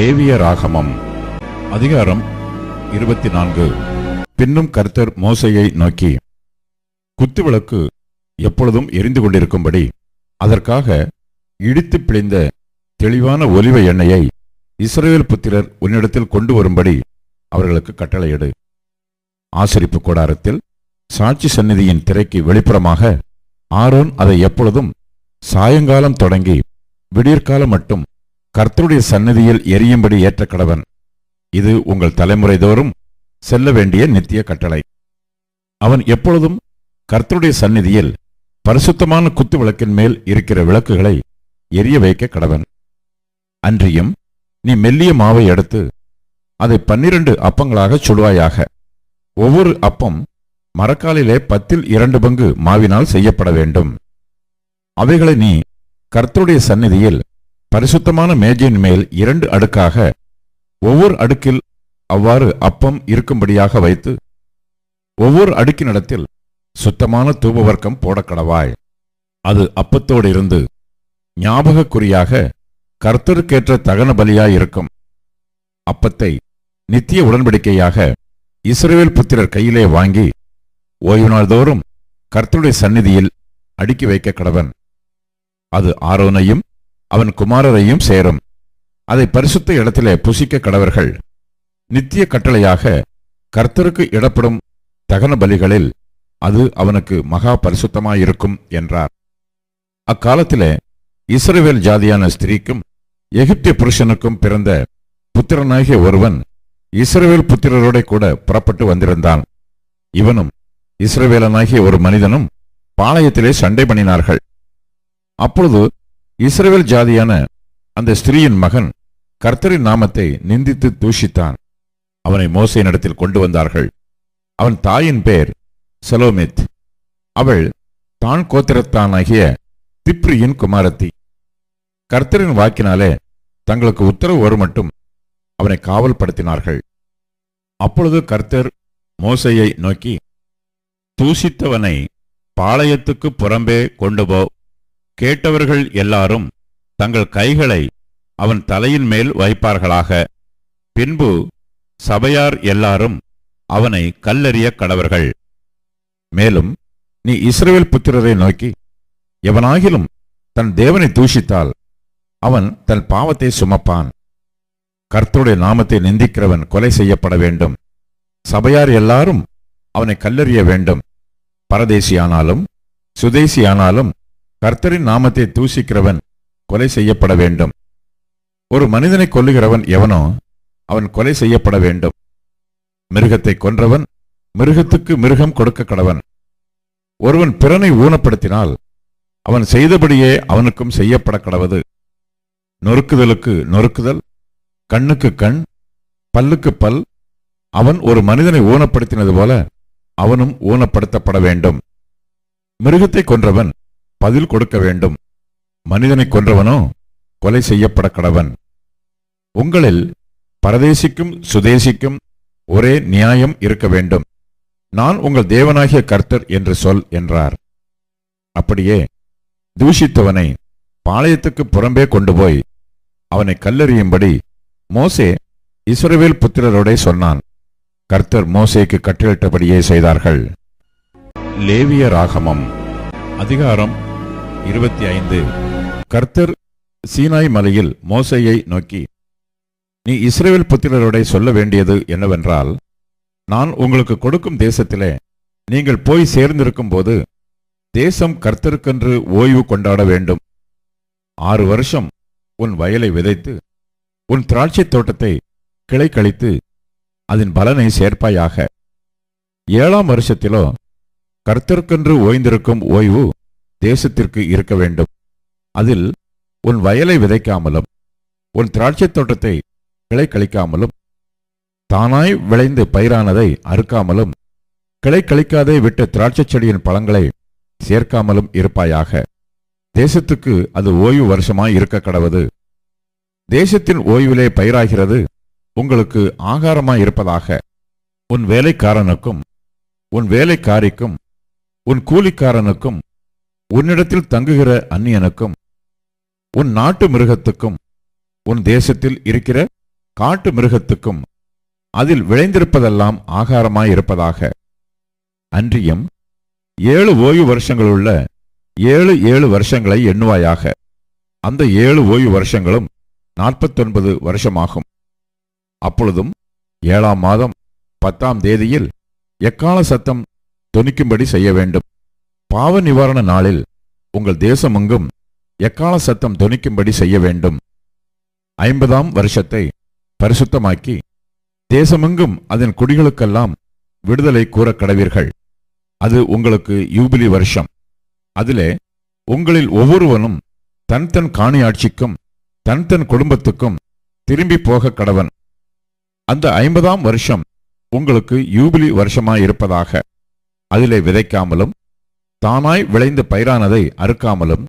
லேவிய ராகமம் அதிகாரம் இருபத்தி நான்கு பின்னும் கர்த்தர் மோசையை நோக்கி குத்துவிளக்கு எப்பொழுதும் எரிந்து கொண்டிருக்கும்படி அதற்காக இடித்து பிழிந்த தெளிவான ஒலிவ எண்ணெயை இஸ்ரேல் புத்திரர் உன்னிடத்தில் கொண்டு வரும்படி அவர்களுக்கு கட்டளையிடு. ஆசரிப்பு கூடாரத்தில் சாட்சி சந்நிதியின் திரைக்கு வெளிப்புறமாக ஆரோன் அதை எப்பொழுதும் சாயங்காலம் தொடங்கி விடியற்காலம் மட்டும் கர்த்தருடைய சந்நிதியில் எரியும்படி ஏற்ற கடவன் இது உங்கள் தலைமுறை தோறும் செல்ல வேண்டிய நித்திய கட்டளை. அவன் எப்பொழுதும் கர்த்தருடைய சந்நிதியில் பரிசுத்தமான குத்து விளக்கின் மேல் இருக்கிற விளக்குகளை எரிய வைக்க கடவன். அன்றியும் நீ மெல்லிய மாவை எடுத்து அதை பன்னிரண்டு அப்பங்களாக சுடுவாயாக. ஒவ்வொரு அப்பம் மரக்காலிலே பத்தில் இரண்டு பங்கு மாவினால் செய்யப்பட வேண்டும். அவைகளை நீ கர்த்தருடைய சந்நிதியில் பரிசுத்தமான மேஜையின் மேல் இரண்டு அடுக்காக ஒவ்வொரு அடுக்கில் அவ்வாறு அப்பம் இருக்கும்படியாக வைத்து ஒவ்வொரு அடுக்கினிடத்தில் சுத்தமான தூபவர்க்கம் போடக்கடவாய். அது அப்பத்தோடு இருந்து ஞாபகக்குறியாக கர்த்தருக்கேற்ற தகன பலியாயிருக்கும். அப்பத்தை நித்திய உடன்படிக்கையாக இஸ்ரேல் புத்திரர் கையிலே வாங்கி ஓய்வு நாள் தோறும் கர்த்தருடைய சந்நிதியில் அடுக்கி வைக்க கடவன் அது ஆரோனையும் அவன் குமாரரையும் சேரும். அதை பரிசுத்த இடத்திலே புசிக்க கடவர்கள் நித்திய கட்டளையாக கர்த்தருக்கு இடப்படும் தகன பலிகளில் அது அவனுக்கு மகா பரிசுத்தமாயிருக்கும் என்றார். அக்காலத்திலே இஸ்ரவேல் ஜாதியான ஸ்திரீக்கும் எகிப்திய புருஷனுக்கும் பிறந்த புத்திரனாகிய ஒருவன் இஸ்ரவேல் புத்திரரோட கூட புறப்பட்டு வந்திருந்தான். இவனும் இஸ்ரவேலனாகிய ஒரு மனிதனும் பாளையத்திலே சண்டை பண்ணினார்கள். அப்பொழுது இஸ்ரேல் ஜாதியான அந்த ஸ்திரீயின் மகன் கர்த்தரின் நாமத்தை நிந்தித்து தூஷித்தான். அவனை மோசையினிடத்தில் கொண்டு வந்தார்கள். அவன் தாயின் பெயர் செலோமித். அவள் தான் கோத்திரத்தானாகிய திப்ரியின் குமாரத்தி. கர்த்தரின் வாக்கினாலே தங்களுக்கு உத்தரவு வரும் மட்டும் அவனை காவல்படுத்தினார்கள். அப்பொழுது கர்த்தர் மோசையை நோக்கி தூஷித்தவனை பாளையத்துக்கு புறம்பே கொண்டு போ. கேட்டவர்கள் எல்லாரும் தங்கள் கைகளை அவன் தலையின் மேல் வைப்பார்களாக. பின்பு சபையார் எல்லாரும் அவனை கல்லறிய கடவர்கள். மேலும் நீ இஸ்ரவேல் புத்திரரை நோக்கி எவனாகிலும் தன் தேவனை தூஷித்தால் அவன் தன் பாவத்தை சுமப்பான். கர்த்தருடைய நாமத்தை நிந்திக்கிறவன் கொலை செய்யப்பட வேண்டும். சபையார் எல்லாரும் அவனை கல்லறிய வேண்டும். பரதேசியானாலும் சுதேசியானாலும் கர்த்தரின் நாமத்தை தூசிக்கிறவன் கொலை செய்யப்பட வேண்டும். ஒரு மனிதனை கொல்லுகிறவன் எவனோ அவன் கொலை செய்யப்பட வேண்டும். மிருகத்தை கொன்றவன் மிருகத்துக்கு மிருகம் கொடுக்க கடவன். ஒருவன் பிறனை ஊனப்படுத்தினால் அவன் செய்தபடியே அவனுக்கும் செய்யப்பட கடவது. நொறுக்குதலுக்கு நொறுக்குதல் கண்ணுக்கு கண் பல்லுக்கு பல் அவன் ஒரு மனிதனை ஊனப்படுத்தினது போல அவனும் ஊனப்படுத்தப்பட வேண்டும். மிருகத்தை கொன்றவன் பதில் கொடுக்க வேண்டும். மனிதனை கொன்றவனோ கொலை செய்யப்பட கடவன் உங்களில் பரதேசிக்கும் சுதேசிக்கும் ஒரே நியாயம் இருக்க வேண்டும். நான் உங்கள் தேவனாகிய கர்த்தர் என்று சொல் என்றார். அப்படியே தூஷித்தவனை பாளையத்துக்கு புறம்பே கொண்டு போய் அவனை கல்லெறியும்படி மோசே இஸ்ரவேல் புத்திரரோடே சொன்னான். கர்த்தர் மோசேக்கு கட்டளிட்டபடியே செய்தார்கள். லேவிய ராகமம் அதிகாரம் இருபத்தி ஐந்து. கர்த்தர் சீனாய் மலையில் மோசையை நோக்கி நீ இஸ்ரேல் புத்திரருடைய சொல்ல வேண்டியது என்னவென்றால் நான் உங்களுக்கு கொடுக்கும் தேசத்திலே நீங்கள் போய் சேர்ந்திருக்கும் போது தேசம் கர்த்தருக்கென்று ஓய்வு கொண்டாட வேண்டும். ஆறு வருஷம் உன் வயலை விதைத்து உன் திராட்சை தோட்டத்தை கிளை கழித்து அதன் பலனை சேர்ப்பாயாக. ஏழாம் வருஷத்திலோ கர்த்தருக்கென்று ஓய்ந்திருக்கும் ஓய்வு தேசத்திற்கு இருக்க வேண்டும். அதில் உன் வயலை விதைக்காமலும் உன் திராட்சைத் தோட்டத்தை கிளை கழிக்காமலும் தானாய் விளைந்து பயிரானதை அறுக்காமலும் கிளை கழிக்காதே விட்ட திராட்சைச் செடியின் பழங்களை சேர்க்காமலும் இருப்பாயாக. தேசத்துக்கு அது ஓய்வு வருஷமாய் இருக்க கடவது. தேசத்தின் ஓய்விலே பயிராகிறது உங்களுக்கு ஆகாரமாய் இருப்பதாக. உன் வேலைக்காரனுக்கும் உன் வேலைக்காரிக்கும் உன் கூலிக்காரனுக்கும் உன்னிடத்தில் தங்குகிற அந்நியனுக்கும் உன் நாட்டு மிருகத்துக்கும் உன் தேசத்தில் இருக்கிற காட்டு மிருகத்துக்கும் அதில் விளைந்திருப்பதெல்லாம் ஆகாரமாயிருப்பதாக. அன்றியும் ஏழு ஓய்வு வருஷங்களுள்ள ஏழு ஏழு வருஷங்களை எண்ணுவாயாக. அந்த ஏழு ஓய்வு வருஷங்களும் நாற்பத்தொன்பது வருஷமாகும். அப்பொழுதும் ஏழாம் மாதம் பத்தாம் தேதியில் எக்கால சத்தம் தொனிக்கும்படி செய்ய வேண்டும். பாவ நிவாரண நாளில் உங்கள் தேசமெங்கும் எக்கால சத்தம் துணிக்கும்படி செய்ய வேண்டும். ஐம்பதாம் வருஷத்தை பரிசுத்தமாக்கி தேசமெங்கும் அதன் குடிகளுக்கெல்லாம் விடுதலை கூறக் கடவீர்கள். அது உங்களுக்கு யூபிலி வருஷம். அதிலே உங்களில் ஒவ்வொருவனும் தன் தன் காணியாட்சிக்கும் தன் தன் குடும்பத்துக்கும் திரும்பி போக கடவன். அந்த ஐம்பதாம் வருஷம் உங்களுக்கு யூபிலி வருஷமாயிருப்பதாக அதிலே விதைக்காமலும் தானாய் விளைந்து பயிரானதை அறுக்காமலும்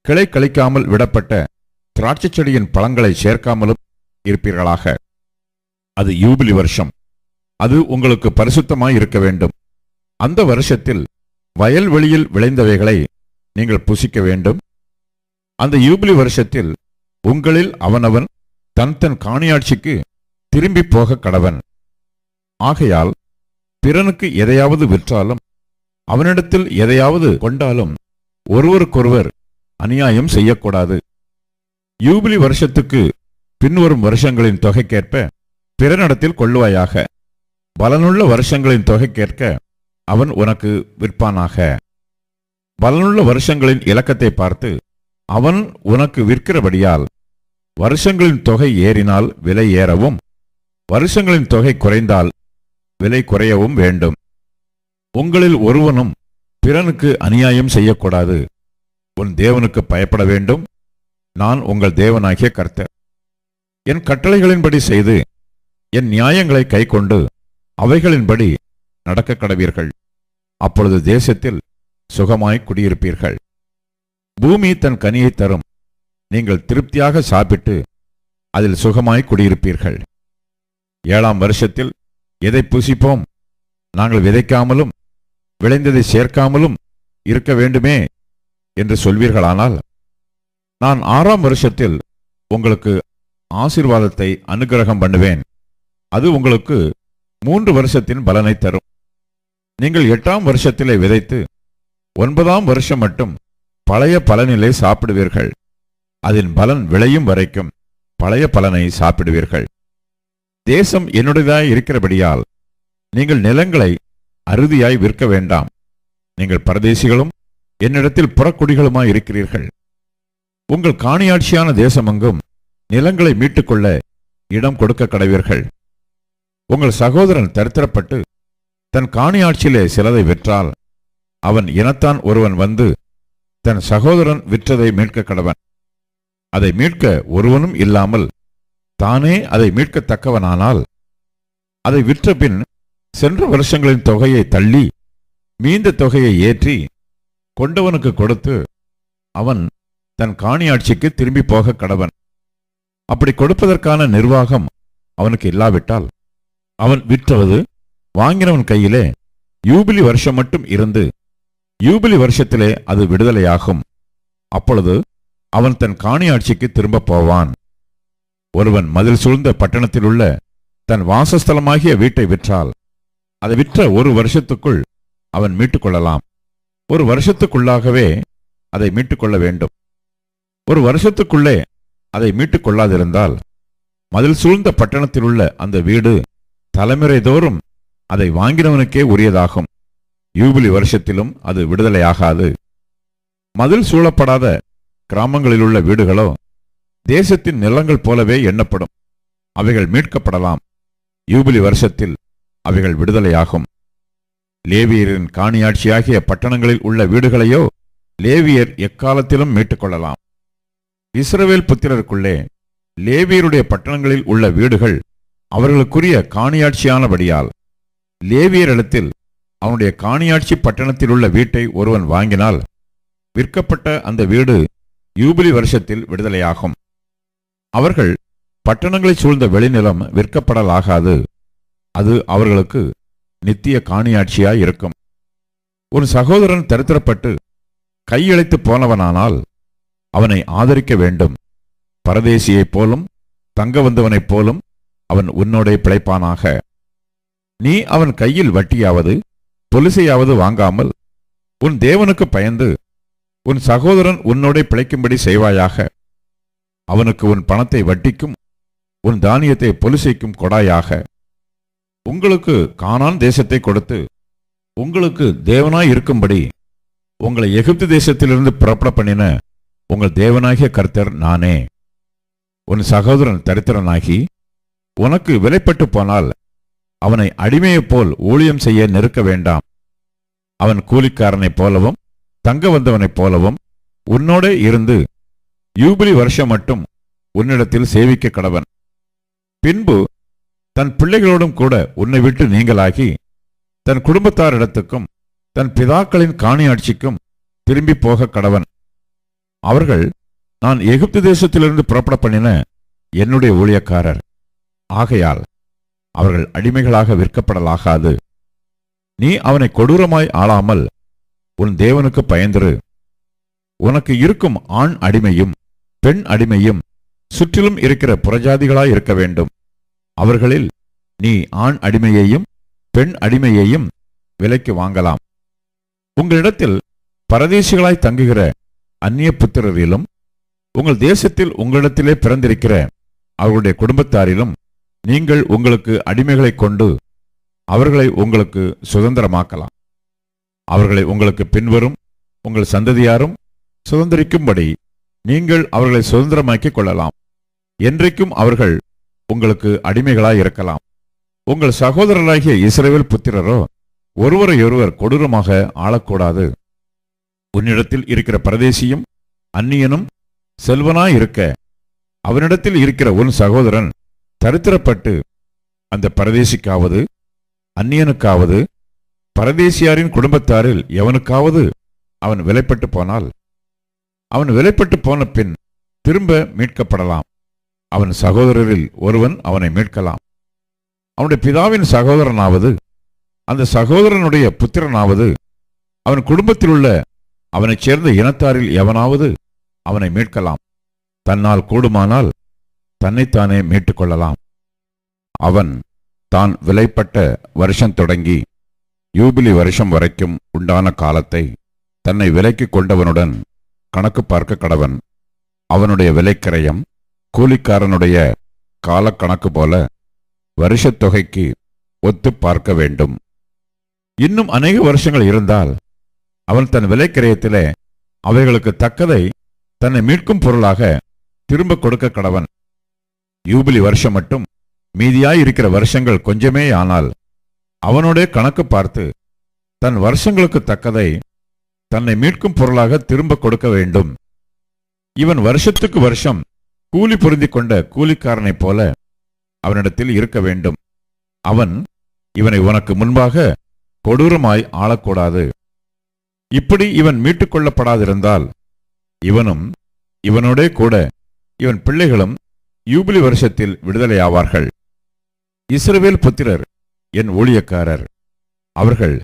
கிளை கழிக்காமல் விடப்பட்ட திராட்சை செடியின் பழங்களை சேர்க்காமலும் இருப்பீர்களாக. அது யூபிலி வருஷம். அது உங்களுக்கு பரிசுத்தமாய் இருக்க வேண்டும். அந்த வருஷத்தில் வயல்வெளியில் விளைந்தவைகளை நீங்கள் புசிக்க வேண்டும். அந்த யூபிலி வருஷத்தில் உங்களில் அவனவன் தன் தன் காணியாட்சிக்கு திரும்பி போக கடவன். ஆகையால் பிறனுக்கு எதையாவது விற்றாலும் அவனிடத்தில் எதையாவது கொண்டாலும் ஒருவருக்கொருவர் அநியாயம் செய்யக்கூடாது. யூபிலி வருஷத்துக்கு பின்வரும் வருஷங்களின் தொகைக்கேற்ப பிறனிடத்தில் கொள்ளுவாயாக. பலனுள்ள வருஷங்களின் தொகைக்கேற்க அவன் உனக்கு விற்பானாக. பலனுள்ள வருஷங்களின் இலக்கத்தை பார்த்து அவன் உனக்கு விற்கிறபடியால் வருஷங்களின் தொகை ஏறினால் விலை ஏறவும் வருஷங்களின் தொகை குறைந்தால் விலை குறையவும் வேண்டும். உங்களில் ஒருவனும் பிறனுக்கு அநியாயம் செய்யக்கூடாது. உன் தேவனுக்கு பயப்பட வேண்டும். நான் உங்கள் தேவனாகிய கர்த்தர். என் கட்டளைகளின்படி செய்து என் நியாயங்களை கைக்கொண்டு அவைகளின்படி நடக்க கடவீர்கள். அப்பொழுது தேசத்தில் சுகமாய் குடியிருப்பீர்கள். பூமி தன் கனியை தரும். நீங்கள் திருப்தியாக சாப்பிட்டு அதில் சுகமாய் குடியிருப்பீர்கள். ஏழாம் வருஷத்தில் எதை புசிப்போம்? நாங்கள் விதைக்காமலும் விளைந்ததை சேர்க்காமலும் இருக்க வேண்டுமே என்று சொல்வீர்களானால் நான் ஆறாம் வருஷத்தில் உங்களுக்கு ஆசீர்வாதத்தை அனுக்கிரகம் பண்ணுவேன். அது உங்களுக்கு மூன்று வருஷத்தின் பலனை தரும். நீங்கள் எட்டாம் வருஷத்திலே விதைத்து ஒன்பதாம் வருஷம் மட்டும் பழைய பலனிலே சாப்பிடுவீர்கள். அதன் பலன் விளையும் வரைக்கும் பழைய பலனை சாப்பிடுவீர்கள். தேசம் என்னுடையதாய் இருக்கிறபடியால் நீங்கள் நிலங்களை அறுதியாய் விற்க வேண்டாம். நீங்கள் பரதேசிகளும் என்னிடத்தில் புறக்குடிகளுமாய் இருக்கிறீர்கள். உங்கள் காணியாட்சியான தேசமெங்கும் நிலங்களை மீட்டுக்கொள்ள இடம் கொடுக்க கடவீர்கள். உங்கள் சகோதரன் தரித்திரப்பட்டு தன் காணியாட்சியிலே சிலதை விற்றால் அவன் இனத்தான் ஒருவன் வந்து தன் சகோதரன் விற்றதை மீட்க கடவன். அதை மீட்க ஒருவனும் இல்லாமல் தானே அதை மீட்கத்தக்கவனானால் அதை விற்ற பின் சென்ற வருஷங்களின் தொகையை தள்ளி மீந்த தொகையை ஏற்றி கொண்டவனுக்கு கொடுத்து அவன் தன் காணியாட்சிக்கு திரும்பி போக கடவன். அப்படி கொடுப்பதற்கான நிர்வாகம் அவனுக்கு இல்லாவிட்டால் அவன் விற்றது வாங்கினவன் கையிலே யூபிலி வருஷம் மட்டும் இருந்து யூபிலி வருஷத்திலே அது விடுதலையாகும். அப்பொழுது அவன் தன் காணியாட்சிக்கு திரும்ப போவான். ஒருவன் மதில் சூழ்ந்த பட்டணத்தில் உள்ள தன் வாசஸ்தலமாகிய வீட்டை விற்றால் அதை விற்ற ஒரு வருஷத்துக்குள் அவன் மீட்டுக்கொள்ளலாம். ஒரு வருஷத்துக்குள்ளாகவே அதை மீட்டுக்கொள்ள வேண்டும். ஒரு வருஷத்துக்குள்ளே அதை மீட்டுக்கொள்ளாதிருந்தால் மதில் சூழ்ந்த பட்டணத்தில் உள்ள அந்த வீடு தலைமுறை தோறும் அதை வாங்கினவனுக்கே உரியதாகும். யூபிலி வருஷத்திலும் அது விடுதலையாகாது மதில் சூழப்படாத கிராமங்களில் உள்ள வீடுகளோ தேசத்தின் நிலங்கள் போலவே எண்ணப்படும். அவைகள் மீட்கப்படலாம். யூபிலி வருஷத்தில் அவைகள் விடுதலையாகும். லேவியரின் காணியாட்சியாகிய பட்டணங்களில் உள்ள வீடுகளையோ லேவியர் எக்காலத்திலும் மீட்டுக்கொள்ளலாம். இஸ்ரவேல் புத்திரருக்குள்ளே லேவியருடைய பட்டணங்களில் உள்ள வீடுகள் அவர்களுக்குரிய காணியாட்சியானபடியால் லேவியரிடத்தில் அவனுடைய காணியாட்சி பட்டணத்தில் உள்ள வீட்டை ஒருவன் வாங்கினால் விற்கப்பட்ட அந்த வீடு யூபிலி வருஷத்தில் விடுதலையாகும். அவர்கள் பட்டணங்களை சூழ்ந்த வெளிநிலம் விற்கப்படலாகாது. அது அவர்களுக்கு நித்திய காணியாட்சியாய் இருக்கும். ஒரு சகோதரன் தரித்திரப்பட்டு கையழைத்து போனவனானால் அவனை ஆதரிக்க வேண்டும். பரதேசியைப் போலும் தங்க வந்தவனைப் போலும் அவன் உன்னோடே பிழைப்பானாக. நீ அவன் கையில் வட்டியாவது பொலிசையாவது வாங்காமல் உன் தேவனுக்கு பயந்து உன் சகோதரன் உன்னோடே பிழைக்கும்படி செய்வாயாக. அவனுக்கு உன் பணத்தை வட்டிக்கும் உன் தானியத்தை பொலிசைக்கும் கொடாயாக. உங்களுக்கு கானான் தேசத்தை கொடுத்து உங்களுக்கு தேவனாய் இருக்கும்படி உங்களை எகிப்து தேசத்திலிருந்து புறப்பட பண்ணின உங்கள் தேவனாகிய கர்த்தர் நானே. உன் சகோதரன் தரித்திரனாகி உனக்கு விலைப்பட்டு போனால் அவனை அடிமையைப் போல் ஊழியம் செய்ய நெருக்க வேண்டாம். அவன் கூலிக்காரனைப் போலவும் தங்க வந்தவனைப் போலவும் உன்னோடே இருந்து யூபிலி வருஷம் மட்டும் உன்னிடத்தில் சேவிக்க கடவன். பின்பு தன் பிள்ளைகளோடும் கூட உன்னை விட்டு நீங்களாகி தன் குடும்பத்தாரிடத்துக்கும் தன் பிதாக்களின் காணியாட்சிக்கும் திரும்பி போக கடவன். அவர்கள் நான் எகிப்து தேசத்திலிருந்து புறப்பட பண்ணின என்னுடைய ஊழியக்காரர். ஆகையால் அவர்கள் அடிமைகளாக விற்கப்படலாகாது. நீ அவனை கொடூரமாய் ஆளாமல் உன் தேவனுக்கு பயந்திரு. உனக்கு இருக்கும் ஆண் அடிமையும் பெண் அடிமையும் சுற்றிலும் இருக்கிற புறஜாதிகளாய் இருக்க வேண்டும். அவர்களில் நீ ஆண் அடிமையையும் பெண் அடிமையையும் விலைக்கு வாங்கலாம். உங்களிடத்தில் பரதேசிகளாய் தங்குகிற அந்நிய புத்திரரிலும் உங்கள் தேசத்தில் உங்களிடத்திலே பிறந்திருக்கிற அவர்களுடைய குடும்பத்தாரிலும் நீங்கள் உங்களுக்கு அடிமைகளைக் கொண்டு அவர்களை உங்களுக்கு சுதந்திரமாக்கலாம். அவர்களை உங்களுக்கு பின்வரும் உங்கள் சந்ததியாரும் சுதந்திரிக்கும்படி நீங்கள் அவர்களை சுதந்திரமாக்கிக் கொள்ளலாம். என்றைக்கும் அவர்கள் உங்களுக்கு அடிமைகளாய் இருக்கலாம். உங்கள் சகோதரராகிய இஸ்ரேவேல் புத்திரரோ ஒருவரையொருவர் கொடூரமாக ஆளக்கூடாது. உன்னிடத்தில் இருக்கிற பரதேசியும் அந்நியனும் செல்வனாய் இருக்க அவனிடத்தில் இருக்கிற உன் சகோதரன் தரித்திரப்பட்டு அந்த பரதேசிக்காவது அந்நியனுக்காவது பரதேசியாரின் குடும்பத்தாரில் எவனுக்காவது அவன் விலைப்பட்டு போனால் அவன் விலைப்பட்டு போன பின் திரும்ப மீட்கப்படலாம். அவன் சகோதரரில் ஒருவன் அவனை மீட்கலாம். அவனுடைய பிதாவின் சகோதரனாவது அந்த சகோதரனுடைய புத்திரனாவது அவன் குடும்பத்தில் உள்ள அவனைச் சேர்ந்த இனத்தாரில் எவனாவது அவனை மீட்கலாம். தன்னால் கூடுமானால் தன்னைத்தானே மீட்டுக் கொள்ளலாம் அவன் தான் விலைப்பட்ட வருஷம் தொடங்கி யூபிலி வருஷம் வரைக்கும் உண்டான காலத்தை தன்னை விலைக்கு கொண்டவனுடன் கணக்கு பார்க்க கடவன். அவனுடைய விலைக்கிரயம் கூலிக்காரனுடைய காலக்கணக்கு போல வருஷத்தொகைக்கு ஒத்து பார்க்க வேண்டும். இன்னும் அநேக வருஷங்கள் இருந்தால் அவன் தன் விலைக்கிரயத்திலே அவைகளுக்கு தக்கதை தன்னை மீட்கும் பொருளாக திரும்ப கொடுக்க கடவன். யூபிலி வருஷம் மட்டும் மீதியாயிருக்கிற வருஷங்கள் கொஞ்சமே ஆனால் அவனோடே கணக்கு பார்த்து தன் வருஷங்களுக்கு தக்கதை தன்னை மீட்கும் பொருளாக திரும்ப கொடுக்க வேண்டும். இவன் வருஷத்துக்கு வருஷம் கூலி பொருந்திக் கொண்ட கூலிக்காரனைப் போல அவனிடத்தில் இருக்க வேண்டும். அவன் இவனை உனக்கு முன்பாக கொடூரமாய் ஆளக்கூடாது. இப்படி இவன் மீட்டுக் கொள்ளப்படாதிருந்தால் இவனும் இவனோடே கூட இவன் பிள்ளைகளும் யூபிலி வருஷத்தில் விடுதலையாவார்கள். இஸ்ரவேல் புத்திரர் என் ஊழியக்காரர். அவர்கள்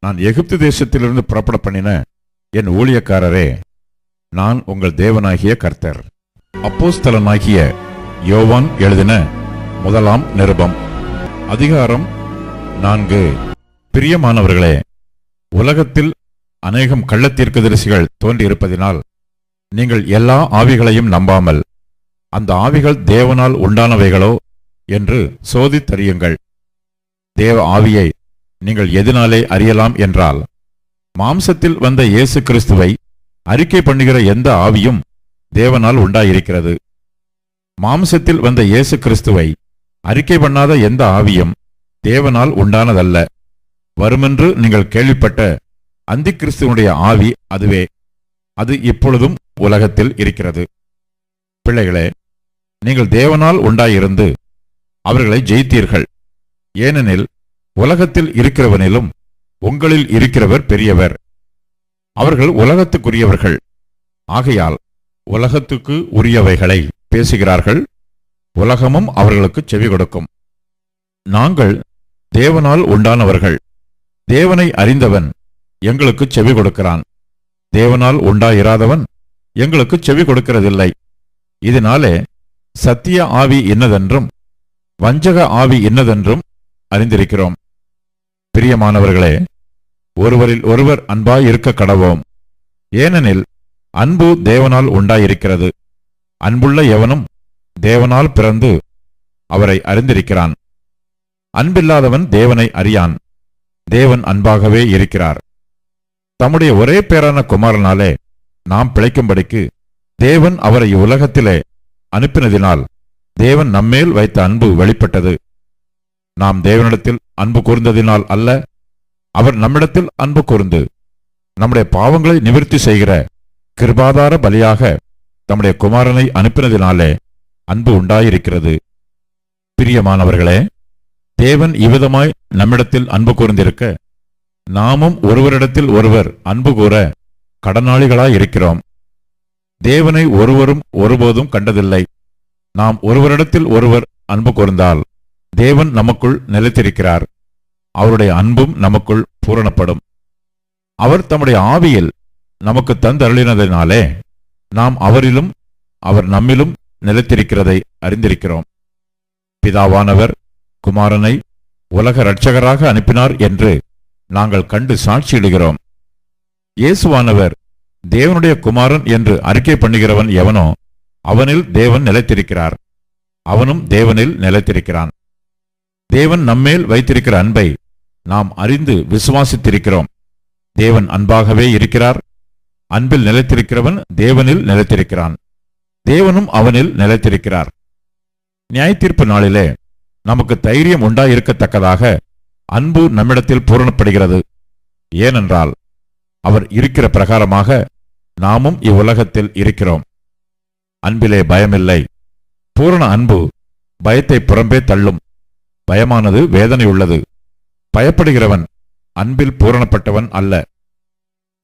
நான் எகிப்து தேசத்திலிருந்து புறப்பட பண்ணின என் ஊழியக்காரரே. நான் உங்கள் தேவனாகிய கர்த்தர். அப்போஸ்தலனாகிய யோவான் எழுதின முதலாம் நிருபம். அதிகாரம் நான்கு. பிரியமானவர்களே உலகத்தில் அநேகம் கள்ளத்தீர்க்கதரிசிகள் தோன்றியிருப்பதினால் நீங்கள் எல்லா ஆவிகளையும் நம்பாமல் அந்த ஆவிகள் தேவனால் உண்டானவைகளோ என்று சோதித்தறியுங்கள். தேவ ஆவியை நீங்கள் எதனாலே அறியலாம் என்றால் மாம்சத்தில் வந்த இயேசு கிறிஸ்துவை அறிக்கை பண்ணுகிற எந்த ஆவியும் தேவனால் உண்டாயிருக்கிறது. மாம்சத்தில் வந்த இயேசு கிறிஸ்துவை அறிக்கை பண்ணாத எந்த ஆவியும் தேவனால் உண்டானதல்ல. வருமென்று நீங்கள் கேள்விப்பட்ட அந்தி கிறிஸ்துவனுடைய ஆவி அதுவே. அது இப்பொழுதும் உலகத்தில் இருக்கிறது. பிள்ளைகளே நீங்கள் தேவனால் உண்டாயிருந்து அவர்களை ஜெயித்தீர்கள். ஏனெனில் உலகத்தில் இருக்கிறவனிலும் உங்களில் இருக்கிறவர் பெரியவர். அவர்கள் உலகத்துக்குரியவர்கள். ஆகையால் உலகத்துக்கு உரியவைகளை பேசுகிறார்கள் உலகமும் அவர்களுக்கு செவி கொடுக்கும். நாங்கள் தேவனால் உண்டானவர்கள். தேவனை அறிந்தவன் எங்களுக்கு செவி கொடுக்கிறான். தேவனால் உண்டாயிராதவன் எங்களுக்கு செவி கொடுக்கிறதில்லை. இதனாலே சத்திய ஆவி என்னதென்றும் வஞ்சக ஆவி என்னதென்றும் அறிந்திருக்கிறோம். பிரியமானவர்களே ஒருவரில் ஒருவர் அன்பாய் இருக்க கடவோம் ஏனெனில் அன்பு தேவனால் உண்டாயிருக்கிறது. அன்புள்ள எவனும் தேவனால் பிறந்து அவரை அறிந்திருக்கிறான். அன்பில்லாதவன் தேவனை அறியான். தேவன் அன்பாகவே இருக்கிறார். தம்முடைய ஒரே பேரான குமாரனாலே நாம் பிழைக்கும்படிக்கு தேவன் அவரை இவ்வுலகத்திலே அனுப்பினதினால் தேவன் நம்மேல் வைத்த அன்பு வெளிப்பட்டது. நாம் தேவனிடத்தில் அன்பு கூர்ந்ததினால் அல்ல அவர் நம்மிடத்தில் அன்பு கூர்ந்து நம்முடைய பாவங்களை நிவிர்த்தி செய்கிற கிருபாதார பலியாக தம்முடைய குமாரனை அனுப்பினதினாலே அன்பு உண்டாயிருக்கிறது. பிரியமானவர்களே தேவன் இவ்விதமாய் நம்மிடத்தில் அன்பு கூர்ந்திருக்க நாமும் ஒருவரிடத்தில் ஒருவர் அன்பு கூற கடனாளிகளாய் இருக்கிறோம். தேவனை ஒருவரும் ஒருபோதும் கண்டதில்லை. நாம் ஒருவரிடத்தில் ஒருவர் அன்பு கூர்ந்தால் தேவன் நமக்குள் நிலைத்திருக்கிறார். அவருடைய அன்பும் நமக்குள் பூரணப்படும். அவர் தம்முடைய ஆவியில் நமக்கு தந்தருளினதினாலே நாம் அவரிலும் அவர் நம்மிலும் நிலைத்திருக்கிறதை அறிந்திருக்கிறோம். பிதாவானவர் குமாரனை உலக இரட்சகராக அனுப்பினார் என்று நாங்கள் கண்டு சாட்சியிடுகிறோம். இயேசுவானவர் தேவனுடைய குமாரன் என்று அறிக்கை பண்ணுகிறவன் எவனோ அவனில் தேவன் நிலைத்திருக்கிறார். அவனும் தேவனில் நிலைத்திருக்கிறான். தேவன் நம்மேல் வைத்திருக்கிற அன்பை நாம் அறிந்து விசுவாசித்திருக்கிறோம். தேவன் அன்பாகவே இருக்கிறார். அன்பில் நிலைத்திருக்கிறவன் தேவனில் நிலைத்திருக்கிறான். தேவனும் அவனில் நிலைத்திருக்கிறார். நியாயத்தீர்ப்பு நாளிலே நமக்கு தைரியம் உண்டாயிருக்கத்தக்கதாக அன்பு நம்மிடத்தில் பூரணப்படுகிறது. ஏனென்றால் அவர் இருக்கிற பிரகாரமாக நாமும் இவ்வுலகத்தில் இருக்கிறோம். அன்பிலே பயமில்லை. பூரண அன்பு பயத்தை புறம்பே தள்ளும். பயமானது வேதனை உள்ளது பயப்படுகிறவன் அன்பில் பூரணப்பட்டவன் அல்ல.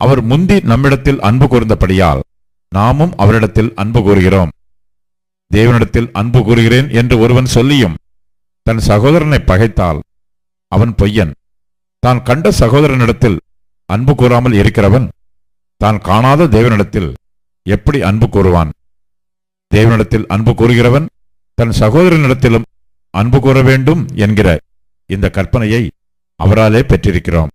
அவர் முந்தி நம்மிடத்தில் அன்பு கூர்ந்தபடியால் நாமும் அவரிடத்தில் அன்பு கூறுகிறோம். தேவனிடத்தில் அன்பு கூறுகிறேன் என்று ஒருவன் சொல்லியும் தன் சகோதரனை பகைத்தால் அவன் பொய்யன். தான் கண்ட சகோதரனிடத்தில் அன்பு கூறாமல் இருக்கிறவன் தான் காணாத தேவனிடத்தில் எப்படி அன்பு கூறுவான்? தேவனிடத்தில் அன்பு கூறுகிறவன் தன் சகோதரனிடத்திலும் அன்பு கூற வேண்டும் என்கிற இந்த கற்பனையை அவராலே பெற்றிருக்கிறோம்.